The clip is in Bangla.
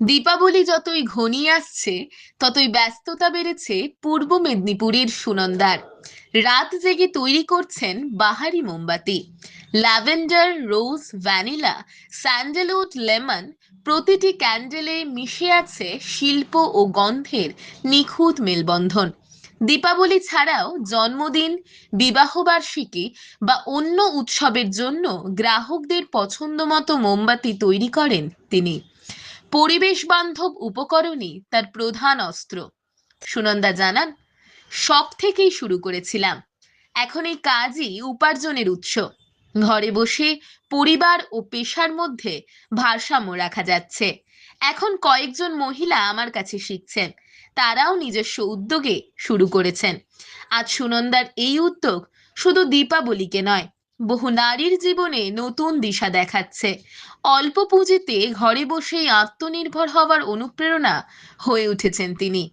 দীপাবলি যতই ঘনিয়ে আসছে, ততই ব্যস্ততা বেড়েছে পূর্ব মেদিনীপুরের সুনন্দার। রাত জেগে তৈরি করছেন বাহারি মোমবাতি। Lavender, rose, vanilla, sandalwood, lemon প্রতিটি ক্যান্ডেলে মিশে আছে শিল্প ও গন্ধের নিখুঁত মেলবন্ধন। দীপাবলি ছাড়াও জন্মদিন, বিবাহবার্ষিকী বা অন্য উৎসবের জন্য গ্রাহকদের পছন্দমতো মোমবাতি তৈরি করেন তিনি। পরিবেশ বান্ধব উপকরণই তার প্রধান অস্ত্র। সুনন্দা জানান, শখ থেকেই শুরু করেছিলাম। এখন এই কাজই উপার্জনের উৎস। ঘরে বসে পরিবার ও পেশার মধ্যে ভারসাম্য রাখা যাচ্ছে। এখন কয়েকজন মহিলা আমার কাছে শিখছেন, তারাও নিজস্ব উদ্যোগে শুরু করেছেন। আজ সুনন্দার এই উদ্যোগ শুধু দীপাবলিকে নয় বহু নারীর জীবনে নতুন দিশা দেখাচ্ছে। অল্প পুঁজিতে ঘরে বসেই আত্মনির্ভর হওয়ার অনুপ্রেরণা হয়ে উঠেছেন তিনি।